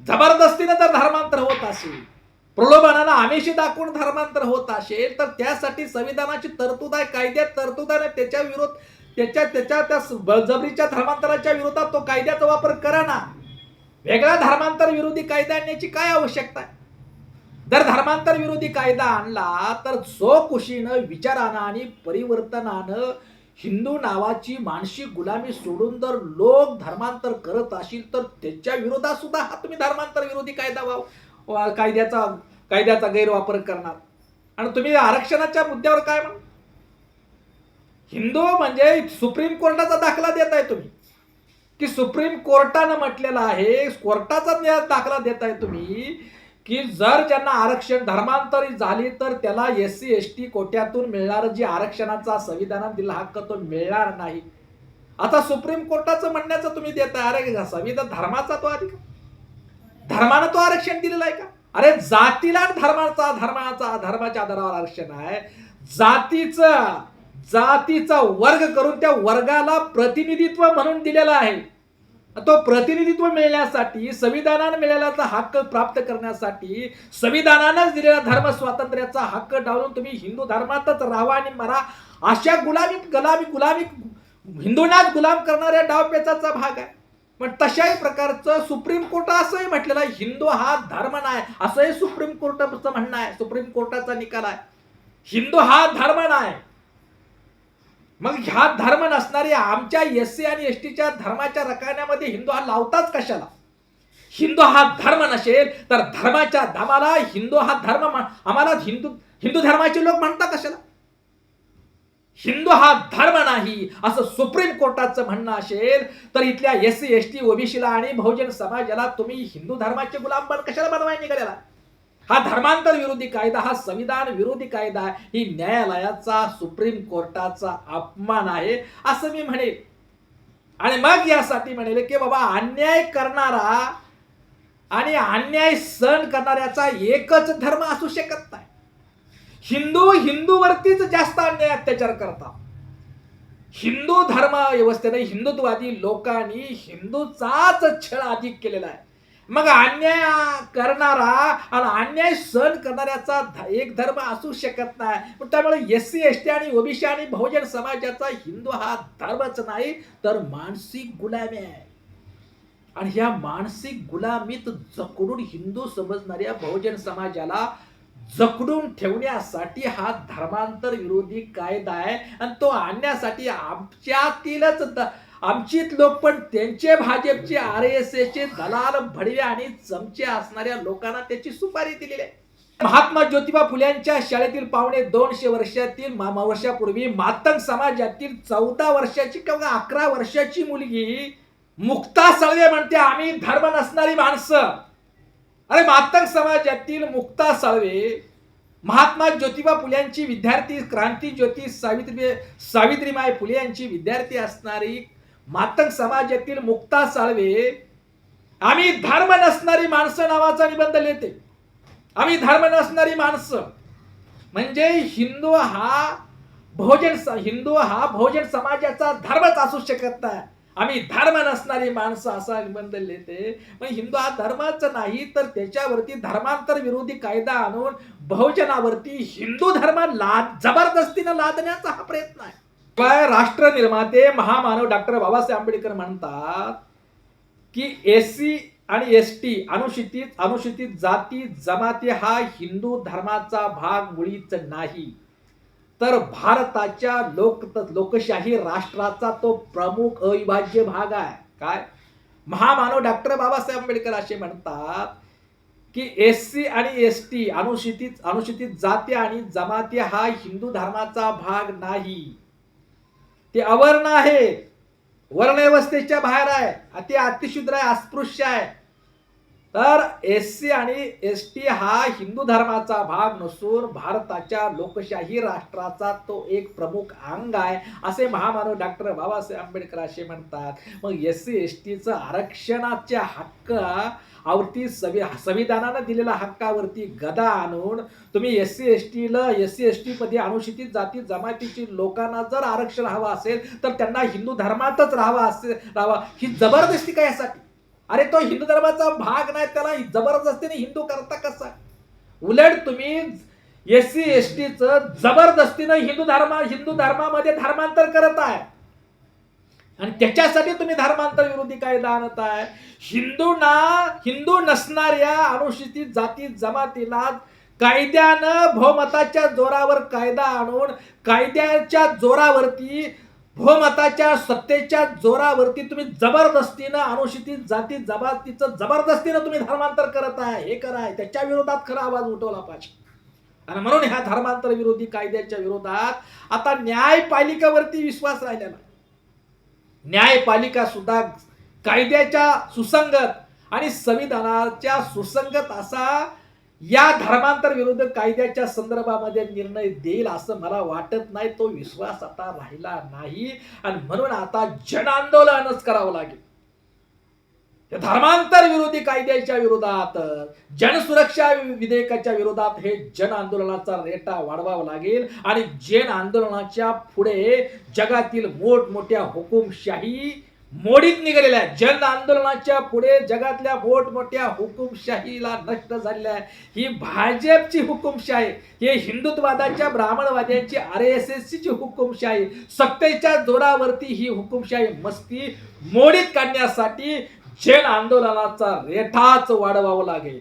जबरदस्तीनं जर धर्मांतर होत असेल प्रलोभनाला आमिषी दाखवून धर्मांतर होत असेल तर त्यासाठी संविधानाची तरतूद आहे कायद्यात तरतूद आहे त्याच्या विरोध त्याच्या त्याच्या त्या बळजबरीच्या धर्मांतराच्या विरोधात तो कायद्याचा वापर करा ना. वेगळा धर्मांतर विरोधी कायदा आणण्याची काय आवश्यकता आहे? जर धर्मांतर विरोधी कायदा आणला तर स्वकुशीनं विचारानं आणि परिवर्तनानं हिंदू नावाची मानसिक गुलामी सोडून जर लोक धर्मांतर करत असतील तर त्याच्या विरोधात सुद्धा हा तुम्ही धर्मांतर विरोधी कायदा वा- कायद्याचा कायद्याचा गैरवापर करणार. आणि तुम्ही आरक्षणाच्या मुद्द्यावर काय म्हणा हिंदू म्हणजे सुप्रीम कोर्टाचा दाखला देताय तुम्ही. की सुप्रीम कोर्टानं म्हटलेलं आहे कोर्टाचा दाखला देत आहे तुम्ही. की जर ज्यांना आरक्षण धर्मांतरित झाली तर त्याला एस सी एस टी कोट्यातून मिळणारं जे आरक्षणाचा संविधानात दिला हक्क तो मिळणार नाही. आता सुप्रीम कोर्टाचं म्हणण्याचं तुम्ही देताय अरे संविधान धर्माचा तो अधिकार? धर्मानं तो आरक्षण दिलेलं आहे का? अरे जातीला धर्माचा धर्माचा धर्माच्या आधारावर आरक्षण आहे. जातीचं जातीचा वर्ग करून त्या वर्गाला प्रतिनिधित्व म्हणून दिलेलं आहे. तो प्रतिनिधित्व मिळण्यासाठी संविधानानं मिळाल्याचा हक्क प्राप्त करण्यासाठी संविधानानंच दिलेला धर्म स्वातंत्र्याचा हक्क डावलून तुम्ही हिंदू धर्मातच राहा आणि मरा. अशा गुलामी गुलामी गुलामी हिंदूंनाच गुलाम करणाऱ्या डावपेचाचा भाग आहे. पण तशाही प्रकारचं सुप्रीम कोर्ट असंही म्हटलेलं आहे हिंदू हा धर्म नाही असंही सुप्रीम कोर्टाचं म्हणणं आहे सुप्रीम कोर्टाचा निकाल आहे. हिंदू हा धर्म नाही. मग ह्या धर्म नसणारे आमच्या एस सी आणि एस टीच्या धर्माच्या रकान्यामध्ये हिंदू हा लावताच कशाला? हिंदू हा धर्म नसेल तर धर्माच्या धामाला हिंदू हा धर्म म्हण- आम्हाला हिंदू हिंदू धर्माचे लोक म्हणतात कशाला? हिंदू हा धर्म नाही असं सुप्रीम कोर्टाचं म्हणणं असेल तर इथल्या एस सी एस टी ओबीसीला आणि बहुजन समाजाला तुम्ही हिंदू धर्माचे गुलाम कशाला बनवाय निघालेला? हा धर्मांतर विरोधी कायदा हा संविधान विरोधी कायदा ही न्यायालयाचा सुप्रीम कोर्टाचा अपमान आहे. असं मी म्हणेल आणि मग यासाठी म्हणेल की बाबा अन्याय करणारा आणि अन्याय सहन करणाऱ्याचा एकच धर्म असू शकत नाही. हिंदू हिंदूवरतीच जास्त अन्याय अत्याचार करतात. हिंदू धर्म व्यवस्थेने हिंदुत्ववादी लोकांनी हिंदूचाच छळ अधिक केलेला आहे. मग अन्याय करणारा आणि अन्याय सहन करणाऱ्याचा एक धर्म असू शकत नाही. पण त्यामुळे एस सी एस टी आणि ओबीसी आणि बहुजन समाजाचा हिंदू हा धर्मच नाही तर मानसिक गुलामी आहे. आणि ह्या मानसिक गुलामीत जकडून हिंदू समजणाऱ्या बहुजन समाजाला जकडून ठेवण्यासाठी हा धर्मांतर विरोधी कायदा आहे. आणि तो आणण्यासाठी आमच्यातीलच आमचीच लोक पण त्यांचे भाजपचे आर एस चे दलाल भडवे आणि चमचे असणाऱ्या लोकांना त्याची सुपारी दिलेली आहे. महात्मा ज्योतिबा फुल्यांच्या शाळेतील पावणे दोनशे वर्षातील मा- वर्षापूर्वी मातंग समाजातील चौदा वर्षाची किंवा अकरा वर्षाची मुलगी मुक्ता सळवे म्हणते आम्ही धर्म नसणारी माणसं. अरे मातंग समाजातील मुक्ता साळवे महात्मा ज्योतिबा फुल्यांची विद्यार्थी क्रांती ज्योती सावित्री सावित्रीमाय फुले यांची विद्यार्थी असणारी मातंग समाजातील मुक्ता साळवे आम्ही धर्म नसणारी माणसं नावाचा निबंध लिहिते. आम्ही धर्म नसणारी माणसं. म्हणजे हिंदू हा भोजन स- हिंदू हा भोजन समाजाचा धर्मच असू शकत नाही. आम्ही धर्म नसणारी माणसं असा निबंध लिहिते. मग हिंदू हा धर्मच नाही तर त्याच्यावरती धर्मांतर विरोधी कायदा आणून बहुजनावरती हिंदू धर्म लाद जबरदस्तीनं लादण्याचा हा प्रयत्न आहे. राष्ट्र निर्माते महामानव डॉक्टर बाबासाहेब आंबेडकर म्हणतात की एस सी आणि एस टी अनुसूचित अनुसूचित जाती जमाती हा हिंदू धर्माचा भाग मुळीच नाही. तर भारताच्या लोक लोकशाही राष्ट्राचा तो प्रमुख अविभाज्य भाग आहे. काय? महामानव डॉक्टर बाबासाहेब आंबेडकर असे म्हणतात की एस सी आणि एस टी अनुसूचित अनुसूचित जाती आणि जमाती हा हिंदू धर्माचा भाग नाही. ते अवर्ण आहे वर्णव्यवस्थेच्या बाहेर आहे. ते अतिशुद्र आहे अस्पृश्य आहे. तर एस सी आणि एस टी हा हिंदू धर्माचा भाग नसून भारताच्या लोकशाही राष्ट्राचा तो एक प्रमुख अंग आहे असे महामानव डॉक्टर बाबासाहेब आंबेडकर असे म्हणतात. मग एस सी एस टीचं आरक्षणाच्या हक्क आवरती संवि संविधानानं दिलेल्या हक्कावरती गदा आणून तुम्ही एस सी एस टीला एस सी एस टीमध्ये अनुसूचित जाती जमातीची लोकांना जर आरक्षण हवं असेल तर त्यांना हिंदू धर्मातच राहावं असे राहावं. ही जबरदस्ती काय यासाठी अरे तो हिंदू धर्माचा भाग नाही त्याला जबरदस्तीने हिंदू करता कसा? उलट तुम्ही एस सी एस टीचं जबरदस्तीनं हिंदू धर्म हिंदू धर्मामध्ये धर्मांतर करत आहे. आणि त्याच्यासाठी तुम्ही धर्मांतर विरोधी कायदा आणत आहे. हिंदूंना हिंदू नसणाऱ्या अनुसूचित जाती जमातीला कायद्यानं बहुमताच्या जोरावर कायदा आणून कायद्याच्या जोरावरती बहुमताच्या सत्तेच्या जोरावरती तुम्ही जबरदस्तीनं अनुसूचित जाती जबातीचं जबरदस्तीनं तुम्ही धर्मांतर करत आहे. हे करा. त्याच्या विरोधात खरा आवाज उठवला पाहिजे. आणि म्हणून ह्या धर्मांतर विरोधी कायद्याच्या विरोधात आता न्यायपालिकावरती विश्वास राहिला नाही. न्यायपालिका सुद्धा कायद्याच्या सुसंगत आणि संविधानाच्या सुसंगत असा या धर्मांतर विरुद्ध कायद्याच्या संदर्भामध्ये निर्णय देईल असं मला वाटत नाही. तो विश्वास आता राहिला नाही. आणि म्हणून आता जन आंदोलनच करावं लागेल. धर्मांतर विरोधी कायद्याच्या विरोधात जनसुरक्षा विधेयकाच्या विरोधात हे जन आंदोलनाचा रेटा वाढवावा लागेल. आणि जन आंदोलनाच्या पुढे जगातील मोठमोठ्या हुकुमशाही मोडीत निघालेल्या आहे जन आंदोलनाच्या पुढे जगातल्या मोठमोठ्या हुकुमशाहीला नष्ट झालेल्या आहे ही भाजपची हुकुमशाही हे हिंदुत्ववादाच्या ब्राह्मणवाद्यांची आर एस एस सीची हुकुमशाही सत्तेच्या जोरावरती ही हुकुमशाही मस्ती मोडीत काढण्यासाठी जन आंदोलनाचा रेठाच वाढवावा लागेल.